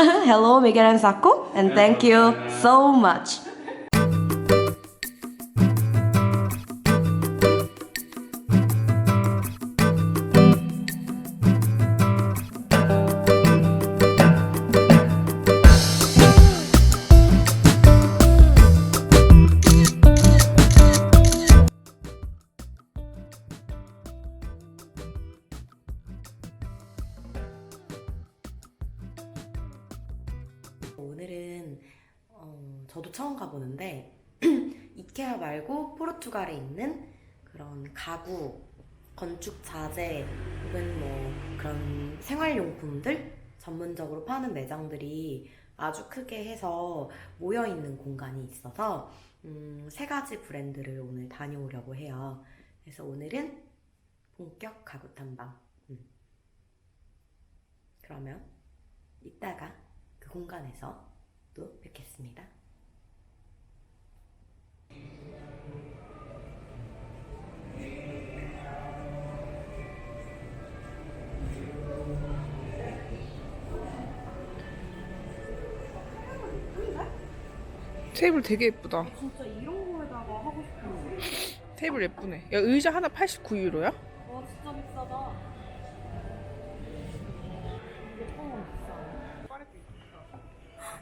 Hello, Miguel and Sako, and thank you so much. 어, 저도 처음 가보는데 이케아 말고 포르투갈에 있는 그런 가구, 건축 자재 혹은 뭐 그런 생활용품들 전문적으로 파는 매장들이 아주 크게 해서 모여 있는 공간이 있어서 음, 세 가지 브랜드를 오늘 다녀오려고 해요. 그래서 오늘은 본격 가구 탐방. 음. 그러면 이따가 그 공간에서 또 뵙겠습니다. 테이블 되게 예쁘다. 진짜 이런 거에다가 하고 싶어. 테이블 예쁘네. 야, 의자 하나 89유로야?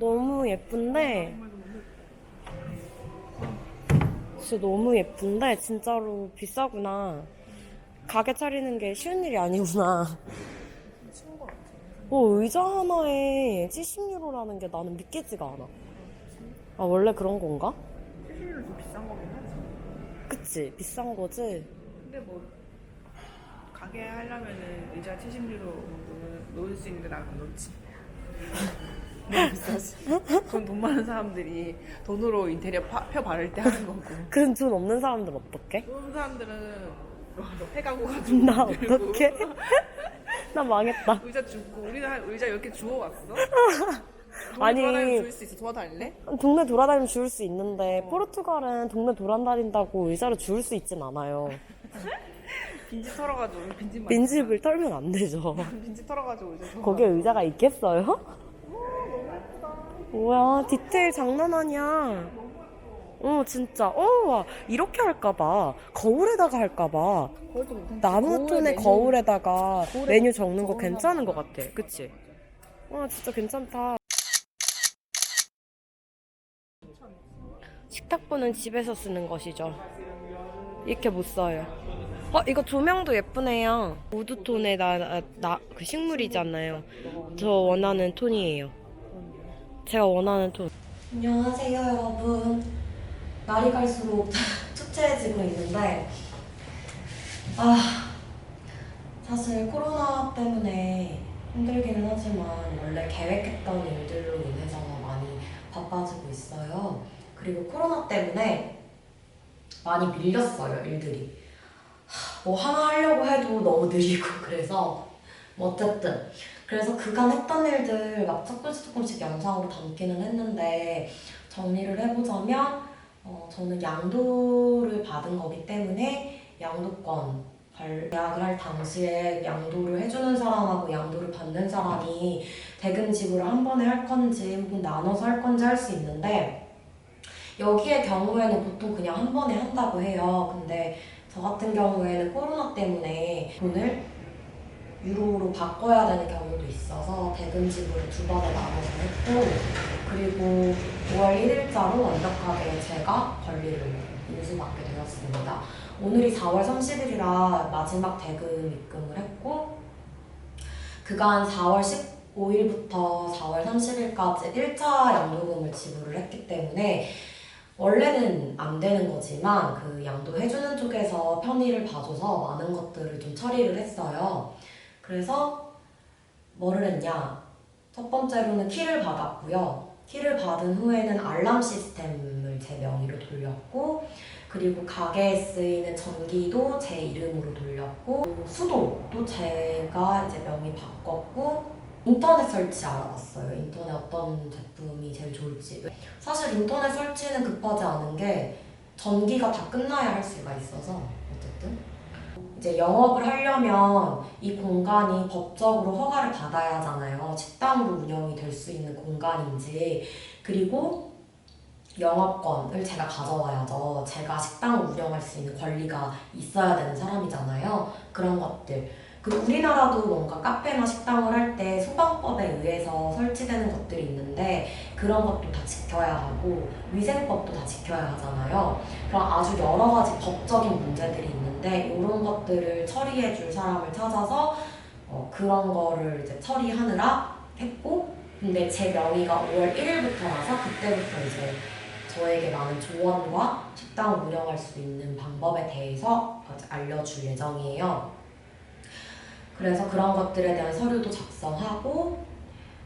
너무 예쁜데 진짜 너무 예쁜데 진짜로 비싸구나. 가게 차리는 게 쉬운 일이 아니구나. 어, 의자 하나에 70유로라는 게 나는 믿기지가 않아. 아, 원래 그런 건가? 70유로 좀 비싼 거긴 하지. 그치? 비싼 거지? 근데 뭐 가게 하려면은 의자 70유로 정도는 놓을 수 있는 데 나는 놓지. 너무 비싸지. 그건 돈 많은 사람들이 돈으로 인테리어 파- 펴 바를 때 하는 거고. 그런 돈 없는 사람들 어떡해? 그런 사람들은 해가고 가지고 나 들고 어떡해? 나 망했다. 의자 주고 우리는 한 의자 이렇게 주워 왔어? 아니. 아니 줄수 있어 도와달래? 동네 돌아다니면 주울 수 있는데 포르투갈은 동네 돌아다닌다고 의자를 주울 수 있진 않아요. 빈집 털어가지고 빈집 빈집을 털면 안 되죠. 빈집 털어가지고 털어. 거기에 의자가 있겠어요? 뭐야 디테일 장난 아니야. 어 진짜 어 와, 이렇게 할까봐 거울에다가 할까봐 나무 톤의 거울에다가 메뉴 적는 거 괜찮은 것 같아. 그치? 와 진짜 괜찮다. 식탁보는 집에서 쓰는 것이죠. 이렇게 못 써요. 어 이거 조명도 예쁘네요. 우드톤의 나 나 그 식물이잖아요. 저 원하는 톤이에요. 제가 원하는 톤. 안녕하세요 여러분. 날이 갈수록 초췌해지고 있는데 아 사실 코로나 때문에 힘들기는 하지만 원래 계획했던 일들로 인해서 많이 바빠지고 있어요. 그리고 코로나 때문에 많이 밀렸어요 일들이. 하, 뭐 하나 하려고 해도 너무 느리고 그래서 뭐 어쨌든 그래서 그간 했던 일들 막 조금씩 조금씩 영상으로 담기는 했는데 정리를 해보자면 어, 저는 양도를 받은 거기 때문에 양도권 발- 계약을 할 당시에 양도를 해주는 사람하고 양도를 받는 사람이 대금 지불을 한 번에 할 건지 혹은 나눠서 할 건지 할 수 있는데 여기의 경우에는 보통 그냥 한 번에 한다고 해요. 근데 저 같은 경우에는 코로나 때문에 돈을 유로로 바꿔야 되는 경우도 있어서 대금 지불을 두 번에 나눠서 했고 그리고 5월 1일자로 완벽하게 제가 권리를 인수받게 되었습니다. 오늘이 4월 30일이라 마지막 대금 입금을 했고 그간 4월 15일부터 4월 30일까지 1차 양도금을 지불을 했기 때문에 원래는 안 되는 거지만 그 양도해주는 쪽에서 편의를 봐줘서 많은 것들을 좀 처리를 했어요. 그래서 뭐를 했냐? 첫 번째로는 키를 받았고요. 키를 받은 후에는 알람 시스템을 제 명의로 돌렸고, 그리고 가게에 쓰이는 전기도 제 이름으로 돌렸고, 수도도 제가 이제 명의 바꿨고, 인터넷 설치 알아봤어요. 인터넷 어떤 제품이 제일 좋을지. 사실 인터넷 설치는 급하지 않은 게 전기가 다 끝나야 할 수가 있어서 어쨌든 이제 영업을 하려면 이 공간이 법적으로 허가를 받아야 하잖아요. 식당으로 운영이 될 수 있는 공간인지 그리고 영업권을 제가 가져와야죠. 제가 식당을 운영할 수 있는 권리가 있어야 되는 사람이잖아요. 그런 것들. 그 우리나라도 뭔가 카페나 식당을 할 때 소방법에 의해서 설치되는 것들이 있는데 그런 것도 다 지켜야 하고 위생법도 다 지켜야 하잖아요. 그런 아주 여러 가지 법적인 문제들이 있는데 이런 것들을 처리해 줄 사람을 찾아서 어, 그런 거를 이제 처리하느라 했고 근데 제 명의가 5월 1일부터라서 그때부터 이제 저에게 많은 조언과 식당을 운영할 수 있는 방법에 대해서 알려줄 예정이에요. 그래서 그런 것들에 대한 서류도 작성하고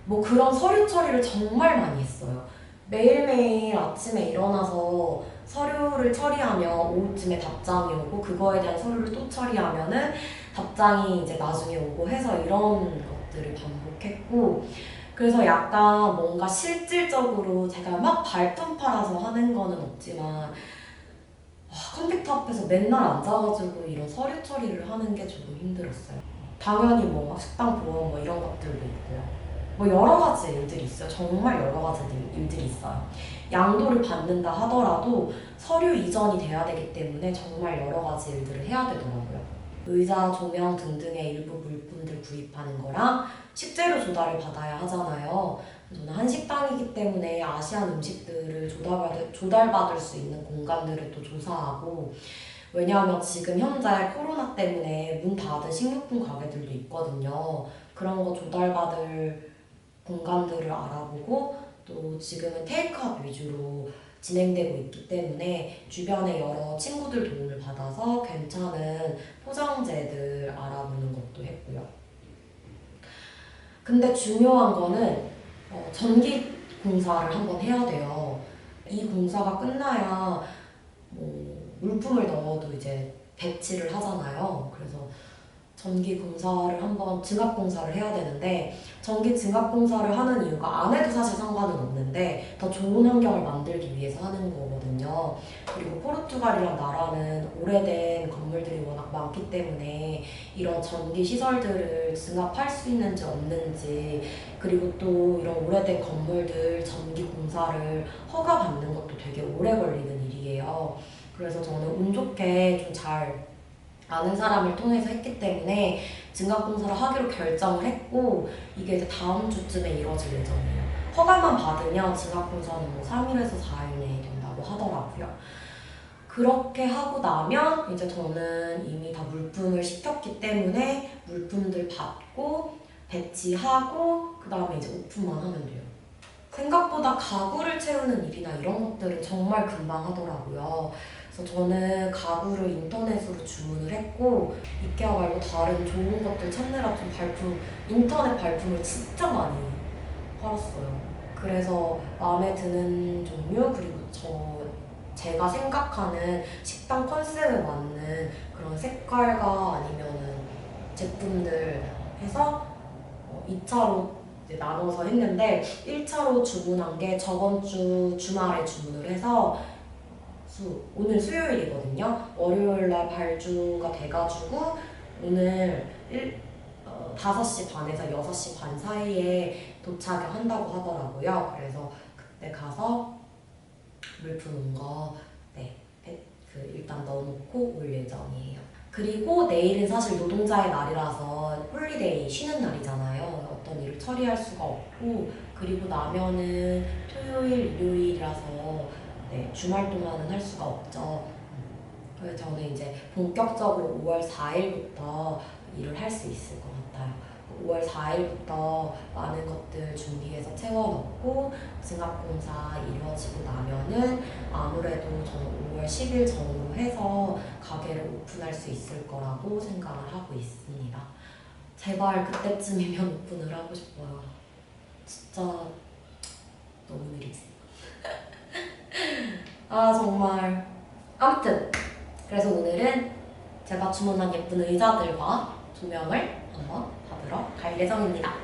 뭐 그런 서류 처리를 정말 많이 했어요. 매일매일 아침에 일어나서 서류를 처리하면 오후쯤에 답장이 오고 그거에 대한 서류를 또 처리하면은 답장이 이제 나중에 오고 해서 이런 것들을 반복했고 그래서 약간 뭔가 실질적으로 제가 막 발품 팔아서 하는 거는 없지만 와, 컴퓨터 앞에서 맨날 앉아가지고 이런 서류 처리를 하는 게 조금 힘들었어요. 당연히 뭐 식당 보험 뭐 이런 것들도 있고요. 뭐 여러 가지 일들이 있어요. 정말 여러 가지 일- 일들이 있어요. 양도를 받는다 하더라도 서류 이전이 돼야 되기 때문에 정말 여러 가지 일들을 해야 되더라고요. 의자, 조명 등등의 일부 물품들 구입하는 거랑 식재료 조달을 받아야 하잖아요. 저는 한식당이기 때문에 아시안 음식들을 조달받을 수 있는 공간들을 또 조사하고 왜냐하면 지금 현재 코로나 때문에 문 닫은 식료품 가게들도 있거든요. 그런 거 조달받을 공간들을 알아보고 또 지금은 테이크아웃 위주로 진행되고 있기 때문에 주변에 여러 친구들 도움을 받아서 괜찮은 포장재들 알아보는 것도 했고요. 근데 중요한 거는 어, 전기 공사를 한번 해야 돼요. 이 공사가 끝나야 뭐 물품을 넣어도 이제 배치를 하잖아요. 그래서 전기 공사를 한번 증압 공사를 해야 되는데 전기 증압 공사를 하는 이유가 안 해도 사실 상관은 없는데 더 좋은 환경을 만들기 위해서 하는 거거든요. 그리고 포르투갈이란 나라는 오래된 건물들이 워낙 많기 때문에 이런 전기 시설들을 증압할 수 있는지 없는지 그리고 또 이런 오래된 건물들 전기 공사를 허가 받는 것도 되게 오래 걸리는 일이에요. 그래서 저는 운 좋게 좀 잘 아는 사람을 통해서 했기 때문에 증압 공사를 하기로 결정을 했고 이게 이제 다음 주쯤에 이루어질 예정이에요. 허가만 받으면 증압 공사는 뭐 3일에서 4일 내에 된다고 하더라고요. 그렇게 하고 나면 이제 저는 이미 다 물품을 시켰기 때문에 물품들 받고 배치하고 그 다음에 이제 오픈만 하면 돼요. 생각보다 가구를 채우는 일이나 이런 것들은 정말 금방 하더라고요. 그래서 저는 가구를 인터넷으로 주문을 했고 이케아 말고 다른 좋은 것들 찾느라 좀 발품 인터넷 발품을 진짜 많이 팔았어요. 그래서 마음에 드는 종류 그리고 저 제가 생각하는 식당 컨셉에 맞는 그런 색깔과 아니면은 제품들 해서 어, 2차로 이제 나눠서 했는데 1차로 주문한 게 저번 주 주말에 주문을 해서 수, 오늘 수요일이거든요. 월요일 날 발주가 돼가지고 오늘 일, 어, 5시 반에서 6시 반 사이에 도착을 한다고 하더라고요. 그래서 그때 가서 물품 온 거, 네, 배- 그 일단 넣어놓고 올 예정이에요. 그리고 내일은 사실 노동자의 날이라서 홀리데이 쉬는 날이잖아요. 어떤 일을 처리할 수가 없고 그리고 나면은 토요일, 일요일이라서 네, 주말 동안은 할 수가 없죠. 그래서 저는 이제 본격적으로 5월 4일부터 일을 할 수 있을 것 같아요. 5월 4일부터 많은 것들 준비해서 채워넣고 증압공사 이루어지고 나면은 아무래도 저는 5월 10일 전후로 해서 가게를 오픈할 수 있을 거라고 생각을 하고 있습니다. 제발 그때쯤이면 오픈을 하고 싶어요. 진짜 너무 느리지. 아 정말 아무튼 그래서 오늘은 제가 주문한 예쁜 의자들과 조명을 한번 받으러 갈 예정입니다.